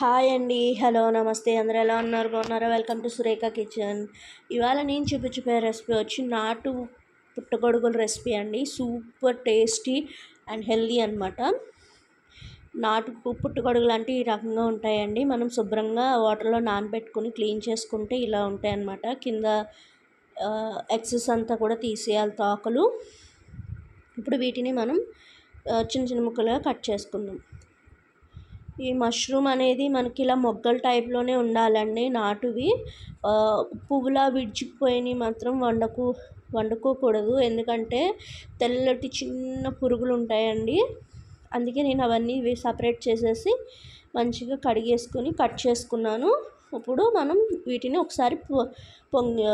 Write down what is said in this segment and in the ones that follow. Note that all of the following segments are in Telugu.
హాయ్ అండి. హలో నమస్తే. అందరు ఎలా ఉన్నారు? బాగున్నారా? Welcome to Surekha kitchen. ఇవాళ నేను చూపించిపోయే రెసిపీ వచ్చి నాటు పుట్టగొడుగుల రెసిపీ అండి. సూపర్ టేస్టీ అండ్ హెల్దీ అనమాట నాటు పుట్టగొడుగులు అంటే ఈ రకంగా ఉంటాయండి. మనం శుభ్రంగా వాటర్లో నానబెట్టుకుని క్లీన్ చేసుకుంటే ఇలా ఉంటాయి అన్నమాట. కింద ఎక్సెస్ అంతా కూడా తీసేయాలి తోకలు. ఇప్పుడు వీటిని మనం చిన్న చిన్న ముక్కలుగా కట్ చేసుకుందాం. ఈ మష్రూమ్ అనేది మనకి ఇలా మొగ్గల టైప్లోనే ఉండాలండి నాటువి. పువ్వులా విడిచిపోయినవి మాత్రం వండకు వండుకోకూడదు. ఎందుకంటే తెల్లటి చిన్న పురుగులు ఉంటాయండి. అందుకే నేను అవన్నీ సపరేట్ చేసేసి మంచిగా కడిగేసుకొని కట్ చేసుకున్నాను. ఇప్పుడు మనం వీటిని ఒకసారి పొంగి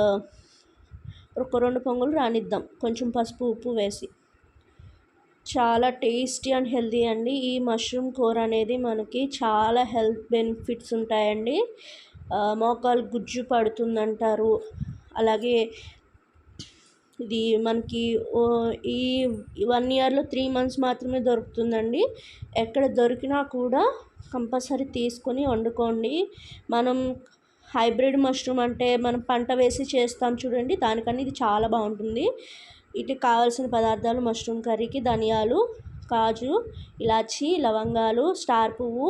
ఒక రెండు పొంగులు రానిద్దాం. కొంచెం పసుపు ఉప్పు వేసి. చాలా టేస్టీ అండ్ హెల్తీ అండి. ఈ మష్రూమ్ కూర అనేది మనకి చాలా హెల్త్ బెనిఫిట్స్ ఉంటాయండి. మోకాలు గుజ్జు పడుతుందంటారు. అలాగే ఇది మనకి ఈ వన్ ఇయర్లో త్రీ మంత్స్ మాత్రమే దొరుకుతుందండి. ఎక్కడ దొరికినా కూడా కంపల్సరీ తీసుకొని వండుకోండి. మనం హైబ్రిడ్ మష్రూమ్ అంటే మనం పంట వేసి చేస్తాం చూడండి దానికన్నా ఇది చాలా బాగుంటుంది. వీటికి కావాల్సిన పదార్థాలు మష్రూమ్ కర్రీకి ధనియాలు కాజు ఇలాచి లవంగాలు స్టార్ పువ్వు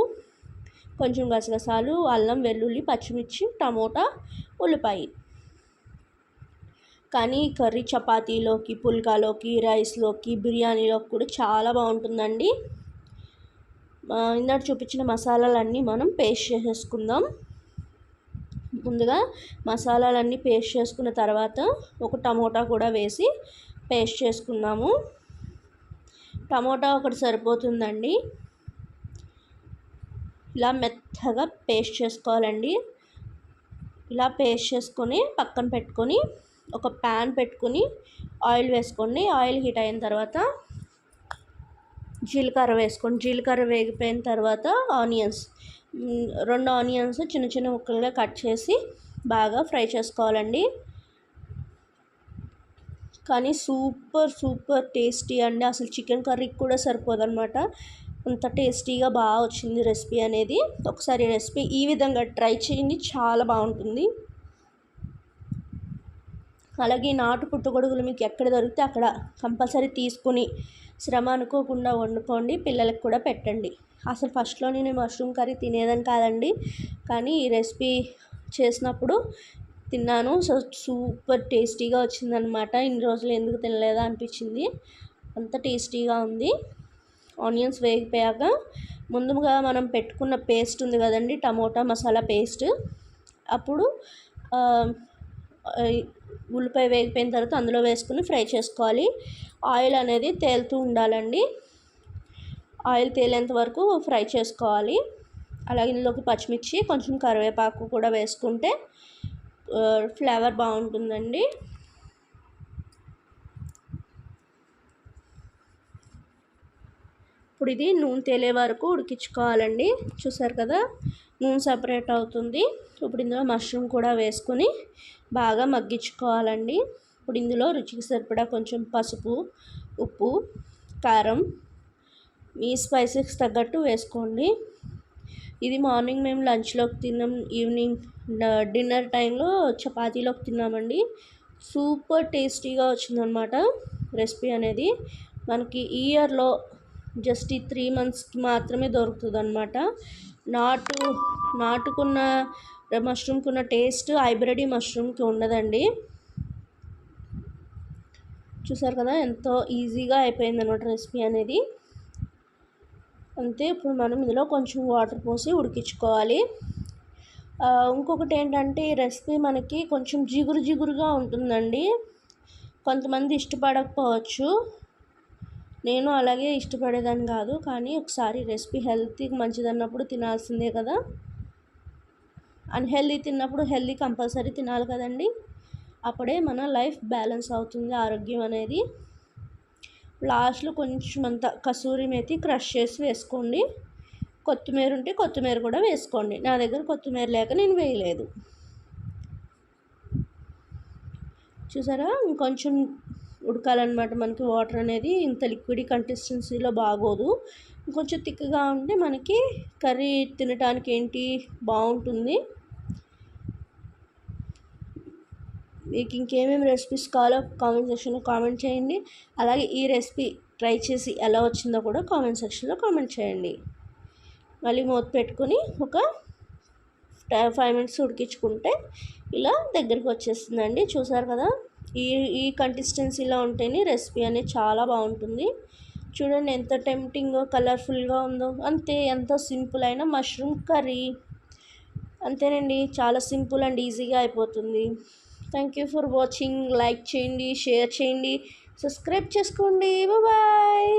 కొంచెం గసగసాలు అల్లం వెల్లుల్లి పచ్చిమిర్చి టమోటా ఉల్లిపాయ. కానీ కర్రీ చపాతీలోకి పుల్కాలోకి రైస్లోకి బిర్యానీలోకి కూడా చాలా బాగుంటుందండి. ఇందాక చూపించిన మసాలాలన్నీ మనం పేస్ట్ చేసేసుకుందాం. ముందుగా మసాలాలన్నీ పేస్ట్ చేసుకున్న తర్వాత ఒక టమోటా కూడా వేసి పేస్ట్ చేసుకున్నాము టమోటా ఒకటి సరిపోతుందండి. ఇలా మెత్తగా పేస్ట్ చేసుకోవాలండి. ఇలా పేస్ట్ చేసుకొని పక్కన పెట్టుకొని ఒక ప్యాన్ పెట్టుకొని ఆయిల్ వేసుకోండి. ఆయిల్ హీట్ అయిన తర్వాత జీలకర్ర వేసుకోండి. జీలకర్ర వేగిపోయిన తర్వాత ఆనియన్స్ రెండు ఆనియన్స్ చిన్న చిన్న ముక్కలుగా కట్ చేసి బాగా ఫ్రై చేసుకోవాలండి. కానీ సూపర్ సూపర్ టేస్టీ అండి. అసలు చికెన్ కర్రీకి కూడా సరిపోదన్నమాట. అంత టేస్టీగా బాగా వచ్చింది రెసిపీ అనేది. ఒకసారి రెసిపీ ఈ విధంగా ట్రై చేయండి. చాలా బాగుంటుంది. అలాగే నాటు పుట్టగొడుగులు మీకు ఎక్కడ దొరికితే అక్కడ కంపల్సరీ తీసుకుని శ్రమ అనుకోకుండా వండుకోండి. పిల్లలకు కూడా పెట్టండి. అసలు ఫస్ట్లో నేను మష్రూమ్ కర్రీ తినేదని కాదండి. కానీ ఈ రెసిపీ చేసినప్పుడు తిన్నాను. సో సూపర్ టేస్టీగా వచ్చిందనమాట ఇన్ని రోజులు ఎందుకు తినలేదా అనిపించింది. అంత టేస్టీగా ఉంది. ఆనియన్స్ వేగిపోయాక ముందుగా మనం పెట్టుకున్న పేస్ట్ ఉంది కదండి టమోటా మసాలా పేస్ట్. అప్పుడు ఉల్లిపాయ వేగిపోయిన తర్వాత అందులో వేసుకుని ఫ్రై చేసుకోవాలి. ఆయిల్ అనేది తేలుతూ ఉండాలండి. ఆయిల్ తేలేంత వరకు ఫ్రై చేసుకోవాలి. అలాగే ఇందులోకి పచ్చిమిర్చి కొంచెం కరివేపాకు కూడా వేసుకుంటే ఫ్లేవర్ బాగుంటుందండి. ఇప్పుడు ఇది నూనె తేలే వరకు ఉడికించుకోవాలండి. చూసారు కదా నూనె సపరేట్ అవుతుంది. ఇప్పుడు ఇందులో మష్రూమ్ కూడా వేసుకొని బాగా మగ్గించుకోవాలండి. ఇప్పుడు ఇందులో రుచికి సరిపడా కొంచెం పసుపు ఉప్పు కారం మీ స్పైసెస్ తగ్గట్టు వేసుకోండి. ఇది మార్నింగ్ మేము లంచ్లోకి తిన్నాం ఈవినింగ్ డిన్నర్ టైంలో చపాతీలోకి తిన్నామండి. సూపర్ టేస్టీగా వచ్చిందనమాట రెసిపీ అనేది. మనకి ఇయర్లో జస్ట్ ఈ త్రీ మంత్స్కి మాత్రమే దొరుకుతుంది అనమాట నాటు నాటుకున్న మష్రూమ్కి ఉన్న టేస్ట్ హైబ్రిడ్ మష్రూమ్కి ఉండదండి. చూసారు కదా ఎంతో ఈజీగా అయిపోయింది అనమాట రెసిపీ అనేది. అంతే. ఇప్పుడు మనం ఇందులో కొంచెం వాటర్ పోసి ఉడికించుకోవాలి. ఇంకొకటి ఏంటంటే ఈ రెసిపీ మనకి కొంచెం జిగురు జిగురుగా ఉంటుందండి. కొంతమంది ఇష్టపడకపోవచ్చు. నేను అలాగే ఇష్టపడేదాన్ని కాదు. కానీ ఒకసారి రెసిపీ హెల్తీకి మంచిది అన్నప్పుడు తినాల్సిందే కదా. అన్హెల్దీ తిన్నప్పుడు హెల్దీ కంపల్సరీ తినాలి కదండి. అప్పుడే మన లైఫ్ బ్యాలెన్స్ అవుతుంది. ఆరోగ్యం అనేది. లాస్ట్లో కొంచెం అంత కసూరి మేతి క్రష్ చేసి వేసుకోండి. కొత్తిమీర ఉంటే కొత్తిమీర కూడా వేసుకోండి. నా దగ్గర కొత్తిమీర లేక నేను వేయలేదు. చూసారా? ఇంకొంచెం ఉడకాలన్నమాట. మనకి వాటర్ అనేది ఇంత లిక్విడ్ కన్సిస్టెన్సీలో బాగోదు. కొంచెం థిక్గా ఉంటే మనకి కర్రీ తినడానికి ఏంటి? బాగుంటుంది. మీకు ఇంకేమేమి రెసిపీస్ కావాలో కామెంట్ సెక్షన్లో కామెంట్ చేయండి. అలాగే ఈ రెసిపీ ట్రై చేసి ఎలా వచ్చిందో కూడా కామెంట్ సెక్షన్లో కామెంట్ చేయండి. మళ్ళీ మూత పెట్టుకొని ఒక ఫైవ్ మినిట్స్ ఉడికించుకుంటే ఇలా దగ్గరికి వచ్చేస్తుందండి. చూసారు కదా? ఈ ఈ కన్సిస్టెన్సీలో ఉంటేనే రెసిపీ అనేది చాలా బాగుంటుంది. చూడండి ఎంత టెంప్టింగ్ కలర్ఫుల్గా ఉందో. అంతే ఎంత సింపుల్ అయిన మష్రూమ్ కర్రీ అంతేనండి చాలా సింపుల్ అండ్ ఈజీగా అయిపోతుంది. Thank you for watching like చేయండి షేర్ చేయండి. సబ్స్క్రైబ్ చేసుకోండి. బాయ్